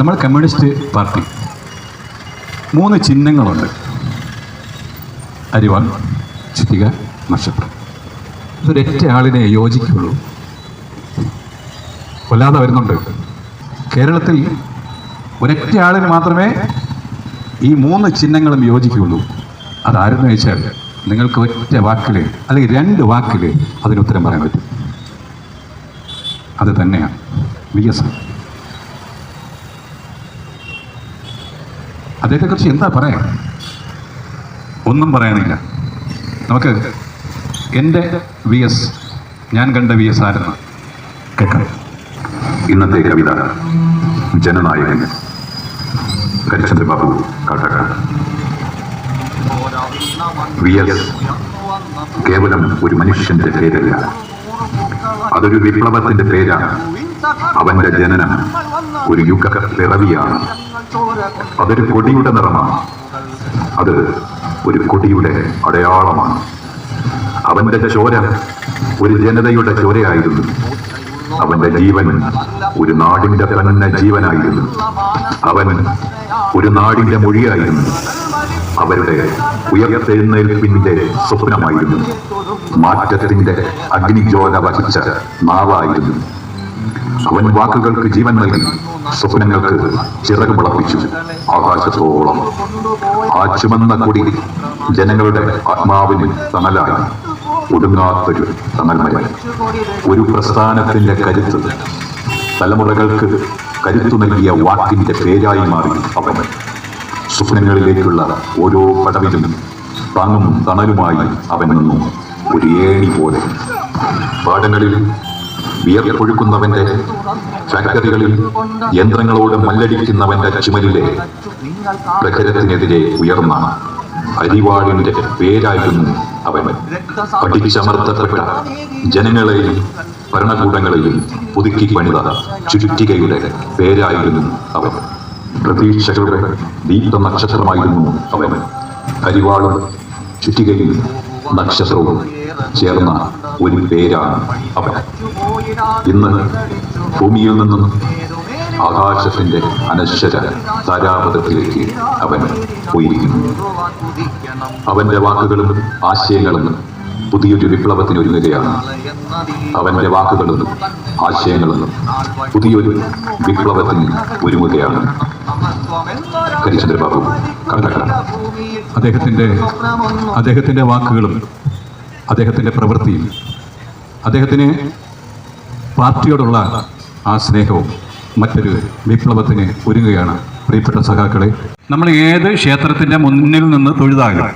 നമ്മൾ communist party. മൂന്ന് ചിഹ്നങ്ങളുണ്ട്. അരിവാൾ ചുറ്റിക നക്ഷത്രം. ഇതൊരൊറ്റ ആളിനെ യോജിക്കുള്ളൂ. കൊല്ലാതെ വരുന്നുണ്ട്. കേരളത്തിൽ ഒരൊറ്റ ആളിന് മാത്രമേ ഈ മൂന്ന് ചിഹ്നങ്ങളും യോജിക്കുകയുള്ളൂ അതാരെന്ന് വെച്ചാൽ നിങ്ങൾക്ക് ഒറ്റ വാക്കിൽ അല്ലെങ്കിൽ രണ്ട് വാക്കിൽ അതിന് ഉത്തരം പറയാൻ പറ്റും. അത് തന്നെയാണ്. വി എസ് അദ്ദേഹത്തെക്കുറിച്ച് എന്താ പറയാൻ? ഒന്നും പറയാനില്ല. നമുക്ക് എന്റെ വി എസ് ഞാൻ കണ്ട വി എസ് ആരെന്ന് കേൾക്കാം. ഇന്നത്തെ കവിത ജനനായകൻ കരിച്ചന്ദ്ര ബാബു കാട്ടക്ക വി എസ് കേവലം ഒരു മനുഷ്യന്റെ പേരല്ല. അതൊരു വിപ്ലവത്തിന്റെ പേരാണ്. അവന്റെ ജനനം ഒരു യുഗ പിറവിയാണ് അതൊരു കൊടിയുടെ നിറമാണ്. അത് ഒരു കൊടിയുടെ അടയാളമാണ്. അവന്റെ ചോര ഒരു ജനതയുടെ ചോരയായിരുന്നു. അവന്റെ ജീവൻ ഒരു നാടിന്റെ തന്നെ ജീവനായിരുന്നു. അവൻ ഒരു നാടിന്റെ മൊഴിയായിരുന്നു. അവരുടെ ഉയർത്തെഴുന്നേൽപ്പിന്റെ സ്വപ്നമായിരുന്നു. മാറ്റത്തിന്റെ അഗ്നിജ്വാല വഹിച്ച നാവായിരുന്നു. അവൻ വാക്കുകൾക്ക് ജീവൻ നൽകി. സ്വപ്നങ്ങൾക്ക് ചിറക് മുളപ്പിച്ചു ആകാശത്തോളം ആ ചുമന്ന കൊടി ജനങ്ങളുടെ ആത്മാവിന് തണലായി. ഒടുങ്ങാത്തൊരു തണൽമയം. ഒരു പ്രസ്ഥാനത്തിന്റെ കരുത്ത്. തലമുറകൾക്ക് കരുത്തു നൽകിയ വാക്കിന്റെ പേരായി മാറി അവൻ. സ്വപ്നങ്ങളിലേക്കുള്ള ഓരോ പടവിലും താങ്ങും തണലുമായി അവൻ നിന്നു. ഒരു ഏണി പോലെ. പാടങ്ങളിൽ വിയർപ്പൊഴുക്കുന്നവന്റെ ഫാക്ടറികളിൽ യന്ത്രങ്ങളോട് മല്ലടിക്കുന്നവന്റെ ചുമലിലെ പ്രഖരത്തിനെതിരെ ഉയർന്ന അരിവാളിന്റെ പേരായിരുന്നു അവൻ. പഠിച്ചമർത്തപ്പെട്ട ജനങ്ങളെയും ഭരണകൂടങ്ങളെയും പുതുക്കി പണിത ചുരുട്ടികയുടെ പേരായിരുന്നു അവൻ. പ്രതീക്ഷകളുടെ ദീപ്ത നക്ഷത്രമായിരുന്നു അവൻ. അരിവാളും ചുറ്റികയും നക്ഷത്രവും ചേർന്ന ഒരു പേരാണ് അവൻ. ഇന്ന് ഭൂമിയിൽ നിന്നും ആകാശത്തിന്റെ അനശ്വര താരാപഥത്തിലേക്ക് അവൻ പോയിരിക്കുന്നു. അവന്റെ വാക്കുകളും ആശയങ്ങളും പുതിയൊരു വിപ്ലവത്തിന് ഒരുങ്ങുകയാണ് അവന്റെ വാക്കുകളും ആശയങ്ങളും പുതിയൊരു വിപ്ലവത്തിന് ഒരുങ്ങുകയാണ്. ഹരിചന്ദ്രബാബു കണ്ടകട അദ്ദേഹത്തിന്റെ അദ്ദേഹത്തിന്റെ വാക്കുകളും അദ്ദേഹത്തിന്റെ പ്രവൃത്തിയും അദ്ദേഹത്തിന് പാർട്ടിയോടുള്ള ആ സ്നേഹവും മറ്റൊരു വിപ്ലവത്തിന് ഒരുങ്ങുകയാണ് പ്രിയപ്പെട്ട സഖാക്കളെ. നമ്മൾ ഏത് ക്ഷേത്രത്തിന്റെ മുന്നിൽ നിന്ന് തൊഴുതാകും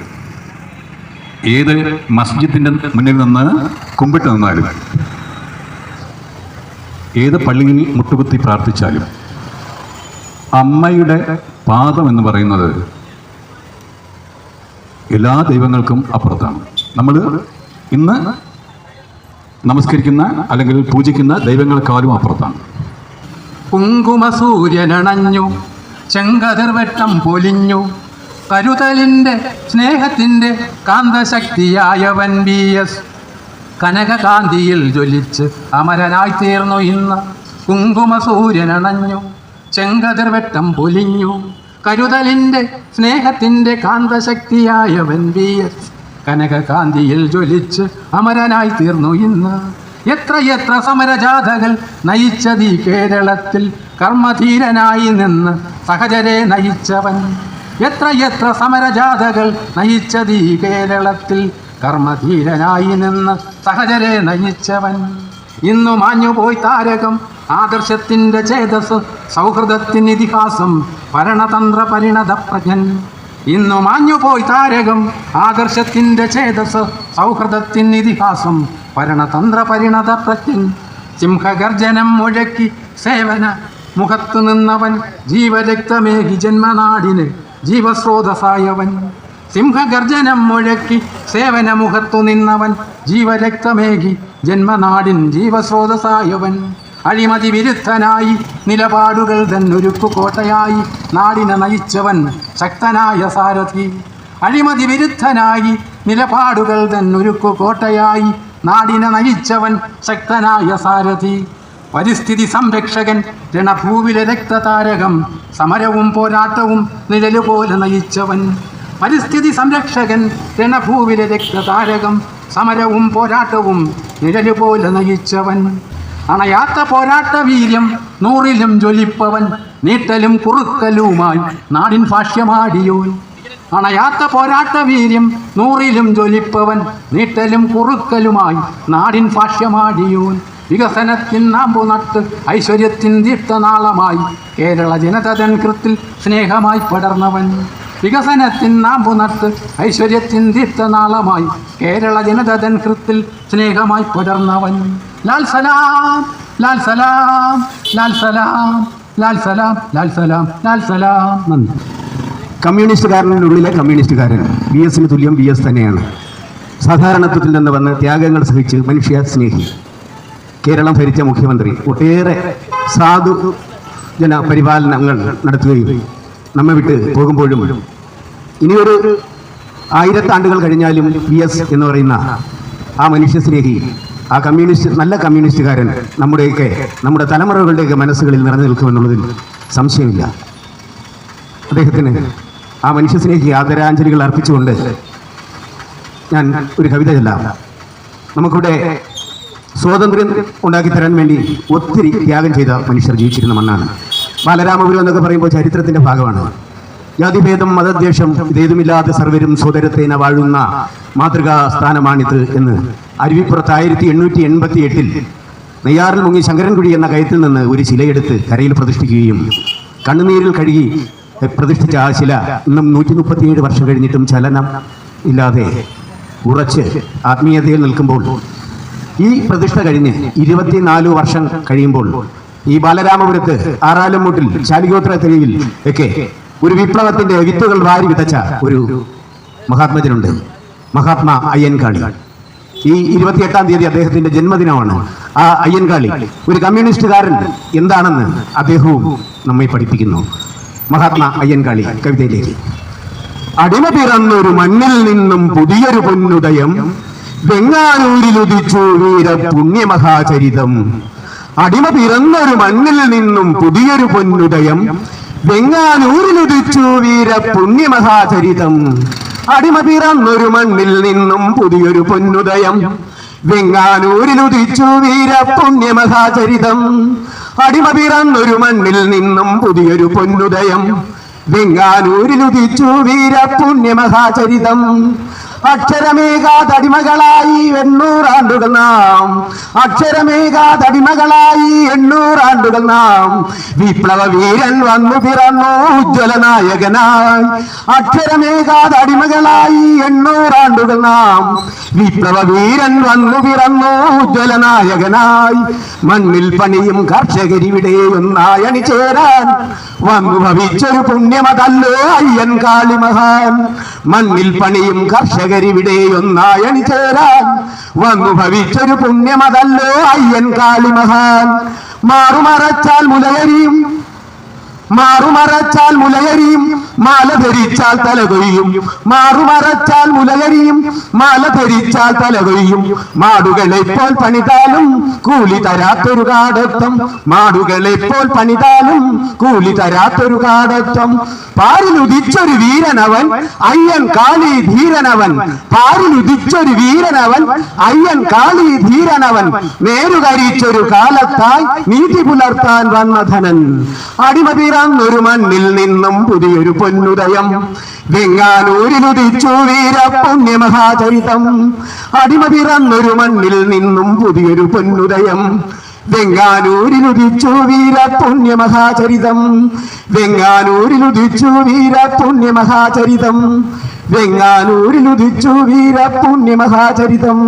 ഏത് മസ്ജിദിന്റെ മുന്നിൽ നിന്ന് കുമ്പിട്ട് നിന്നാലും ഏത് പള്ളിയിൽ മുട്ടുകുത്തി പ്രാർത്ഥിച്ചാലും അമ്മയുടെ പാദം എന്ന് പറയുന്നത് എല്ലാ ദൈവങ്ങൾക്കും അപ്പുറത്താണ്. നമ്മൾ ഇന്ന് നമസ്കരിക്കുന്ന അല്ലെങ്കിൽ പൂജിക്കുന്ന ദൈവങ്ങളെക്കാളും അപ്പുറത്താണ്. കുങ്കുമസൂര്യനണഞ്ഞു ചെങ്കതിർവെട്ടം പൊലിഞ്ഞു കരുതലിന്റെ സ്നേഹത്തിന്റെ കാന്തശക്തിയായവൻ ബി എസ്. കനകകാന്തിയിൽ ജ്വലിച്ച് അമരനായി തീർന്നു ഇന്ന്. കുങ്കുമസൂര്യനണഞ്ഞു ചെങ്കതിർവെട്ടം പൊലിഞ്ഞു കരുതലിന്റെ സ്നേഹത്തിന്റെ കാന്തശക്തിയായവൻ ബി എസ്. കനകകാന്തിയിൽ ജ്വലിച്ച് അമരനായി തീർന്നു ഇന്ന്. എത്രയെത്ര സമരജാഥകൾ നയിച്ചതീ കേരളത്തിൽ കർമ്മധീരനായി നിന്ന് സഹചരെ നയിച്ചവൻ. എത്രയെത്ര സമരജാഥകൾ നയിച്ചതീ കേരളത്തിൽ കർമ്മധീരനായി നിന്ന് സഹചരെ നയിച്ചവൻ. ഇന്നു മാഞ്ഞുപോയി താരകം ആദർശത്തിന്റെ ചേതസ് സൗഹൃദത്തിന് ഇതിഹാസം ഭരണതന്ത്ര പരിണത പ്രജ്ഞൻ ഇന്നു മാഞ്ഞുപോയി താരകം. ആദർശത്തിന്റെ ചേതസ് സൗഹൃദത്തിൻ ഇതിഹാസം ഭരണതന്ത്ര പരിണത പ്രജ്ഞൻ. സിംഹഗർജനം മുഴക്കി സേവന മുഖത്തു നിന്നവൻ ജീവരക്തമേകി ജന്മനാടിന് ജീവസ്രോതസായവൻ സിംഹഗർജനം മുഴക്കി സേവന മുഖത്തു നിന്നവൻ ജീവരക്തമേകി ജന്മനാടിൻ ജീവസ്രോതസായവൻ അഴിമതി വിരുദ്ധനായി നിലപാടുകൾ തന്നൊരുക്കു കോട്ടയായി നാടിനെ നയിച്ചവൻ ശക്തനായ സാരഥി. അഴിമതി വിരുദ്ധനായി നിലപാടുകൾ തന്നൊരുക്കു കോട്ടയായി നാടിനെ നയിച്ചവൻ ശക്തനായ സാരഥി. പരിസ്ഥിതി സംരക്ഷകൻ രണഭൂവിലെ രക്തതാരകം സമരവും പോരാട്ടവും നിഴലുപോലെ നയിച്ചവൻ. പരിസ്ഥിതി സംരക്ഷകൻ രണഭൂവിലെ രക്തതാരകം സമരവും പോരാട്ടവും നിഴലുപോലെ നയിച്ചവൻ. അണയാത്ത പോരാട്ട വീര്യം നൂറിലും ജ്വലിപ്പവൻ നീട്ടലും കുറുക്കലുമായി നാടിൻ ഭാഷ്യമാടിയോൻ. അണയാത്ത പോരാട്ട വീര്യം നൂറിലും ജ്വലിപ്പവൻ നീട്ടലും കുറുക്കലുമായി നാടിൻ ഭാഷ്യമാടിയോൻ. വികസനത്തിൻ നാമ്പു നട്ട് ഐശ്വര്യത്തിൻ ദീപ്തനാളമായി കേരള ജനതതൻ കൃത്തിൽ സ്നേഹമായി പടർന്നവൻ. വികസനത്തിൻ നാമ്പു നട്ട് ഐശ്വര്യത്തിൻ ദീപ്തനാളമായി കേരള ജനതതൻ കൃത്തിൽ സ്നേഹമായി പടർന്നവൻ. ലാൽ സലാം ലാൽ സലാം ലാൽ സലാം ലാൽ സലാം ലാൽ സലാം ലാൽ സലാം നന്ദി. കമ്മ്യൂണിസ്റ്റുകാരന്റെ ഉള്ളിലെ കമ്മ്യൂണിസ്റ്റുകാരൻ ബി എസിന് തുല്യം ബി എസ് തന്നെയാണ്. സാധാരണത്വത്തിൽ നിന്ന് വന്ന് ത്യാഗങ്ങൾ സഹിച്ച് മനുഷ്യ സ്നേഹി. കേരളം ഭരിച്ച മുഖ്യമന്ത്രി ഒട്ടേറെ സാധു ജന പരിപാലനങ്ങൾ നടത്തുകയും നമ്മെ വിട്ട് പോകുമ്പോഴും ഇനിയൊരു ആയിരത്താണ്ടുകൾ കഴിഞ്ഞാലും ബി എസ് എന്ന് പറയുന്ന ആ മനുഷ്യ സ്നേഹി ആ കമ്മ്യൂണിസ്റ്റ് നല്ല കമ്മ്യൂണിസ്റ്റുകാരൻ നമ്മുടെയൊക്കെ നമ്മുടെ തലമുറകളുടെയൊക്കെ മനസ്സുകളിൽ നിറഞ്ഞു നിൽക്കുമെന്നുള്ളതിൽ സംശയമില്ല. അദ്ദേഹത്തിന് ആ മനുഷ്യസ്നേഹി ആദരാഞ്ജലികൾ അർപ്പിച്ചുകൊണ്ട് ഞാൻ ഒരു കവിത ചൊല്ലാം. നമുക്കിവിടെ സ്വാതന്ത്ര്യം ഉണ്ടാക്കി തരാൻ വേണ്ടി ഒത്തിരി ത്യാഗം ചെയ്ത മനുഷ്യർ ജീവിച്ചിരുന്ന മണ്ണാണ്. ബാലരാമപുരം എന്നൊക്കെ പറയുമ്പോൾ ചരിത്രത്തിന്റെ ഭാഗമാണ്. ജാതിഭേദം മതദ്വേഷം ഇതേതുമില്ലാതെ സർവരും സോദരത്തേന വാഴുന്ന മാതൃകാ സ്ഥാനമാണിത് എന്ന് അരുവിപ്പുറത്ത് ആയിരത്തി എണ്ണൂറ്റി എൺപത്തി എട്ടിൽ നെയ്യാറിൽ മുങ്ങി ശങ്കരൻകുഴി എന്ന കയത്തിൽ നിന്ന് ഒരു ശിലയെടുത്ത് കരയിൽ പ്രതിഷ്ഠിക്കുകയും കണ്ണുനീരിൽ കഴുകി പ്രതിഷ്ഠിച്ച ആ ശില ഇന്നും നൂറ്റി മുപ്പത്തിയേഴ് വർഷം കഴിഞ്ഞിട്ടും ചലനം ഇല്ലാതെ ഉറച്ച് ആത്മീയതയിൽ നിൽക്കുമ്പോൾ ഈ പ്രതിഷ്ഠ കഴിഞ്ഞ് ഇരുപത്തിനാല് വർഷം കഴിയുമ്പോൾ ഈ ബാലരാമപുരത്ത് ആറാലമ്മൂട്ടിൽ ശാലികോത്ര തെരുവിൽ ഒക്കെ ഒരു വിപ്ലവത്തിന്റെ വിത്തുകൾ വാരി വിതച്ച ഒരു മഹാത്മജനുണ്ട്. മഹാത്മാ അയ്യൻകാളി. ഈ ഇരുപത്തിയെട്ടാം തീയതി അദ്ദേഹത്തിന്റെ ജന്മദിനമാണ്. ആ അയ്യൻകാളി ഒരു കമ്മ്യൂണിസ്റ്റുകാരൻ എന്താണെന്ന് അദ്ദേഹവും നമ്മെ പഠിപ്പിക്കുന്നു. മഹാത്മാ അയ്യൻകാളി കവിതയിലേക്ക്. അടിമ പിറന്നൊരു മണ്ണിൽ നിന്നും പുതിയൊരു പൊന്നുദയം വെങ്ങാനൂരിലുദിച്ചു വീര പുണ്യമഹാചരിതം അടിമ പിറന്നൊരു മണ്ണിൽ നിന്നും പുതിയൊരു പൊന്നുദയം വെങ്ങാനൂരിലുദിച്ചു വീര പുണ്യമഹാചരിതം. അടിമ പിറന്നൊരു മണ്ണിൽ നിന്നും പുതിയൊരു പൊന്നുദയം. വെങ്ങാനൂരിലുദിച്ചു വീര പുണ്യമഹാചരിതം. അടിമ പിറന്നൊരു മണ്ണിൽ നിന്നും പുതിയൊരു പൊന്നുദയം. വെങ്ങാനൂരിലുദിച്ചു വീര പുണ്യമഹാചരിതം. അക്ഷരമേകാതടിമകളായി എണ്ണൂറാണ്ടുകൾ നാം. അക്ഷരമേകാതടിമകളായി എണ്ണൂറാണ്ടുകൾ നാം. വിപ്ലവ വീരൻ വന്നു പിറന്നു ഉജ്ജ്വല നായകനായി അക്ഷരമേകാതടിമകളായി എണ്ണൂറാണ്ടുകൾ നാം. വിപ്ലവ വീരൻ വന്നു പിറന്നു ഉജ്ജ്വല നായകനായി മണ്ണിൽ പണിയും കർഷകരിവിടെയും നായണി ചേരാൻ വന്നു ഭവിച്ചൊരു പുണ്യമതല്ലോ അയ്യൻ കാളിമഹാൻ? മണ്ണിൽ പണിയും കർഷകരിവിടെ ഒന്നായി അണിചേരാൻ വന്നു ഭവിച്ചൊരു പുണ്യമതല്ലോ അയ്യൻ കാളിമഹാൻ? മാറുമറച്ചാൽ മുലകരിയും മാറുമറച്ചാൽ മുലയരിയും മാല ധരിച്ചാൽ തലകൊയ്യും. മാറുമറച്ചാൽ മുലയരിയും മാല ധരിച്ചാൽ തലകൊയ്യും. മാടുകളെ പോൽ പണിതാലും കൂലി തരാത്തൊരു കാടത്വം മാടുകളെ പണിതാലും കൂലി തരാത്തൊരു കാടത്വം പാരിലുദിച്ചൊരു വീരനവൻ അയ്യൻ കാളി ധീരനവൻ. പാരിലുദിച്ചൊരു വീരനവൻ അയ്യൻ കാളി ധീരനവൻ. നേരുകരിച്ചൊരു കാലത്തായി നീതി പുലർത്താൻ വന്ന ധനൻ. അടിമ പിറന്നൊരു മണ്ണിൽ നിന്നും പുതിയൊരു പൊന്നുദയം. വെങ്ങാനൂരിലുദിച്ചു വീര പുണ്യമഹാചരിതം. അടിമ പിറന്നൊരു മണ്ണിൽ നിന്നും പുതിയൊരു പൊന്നുദയം. വെങ്ങാനൂരിലുദിച്ചു വീര പുണ്യമഹാചരിതം. വെങ്ങാനൂരിലുദിച്ചു വീര പുണ്യമഹാചരിതം. വെങ്ങാനൂരിലുദിച്ചു വീര പുണ്യമഹാചരിതം.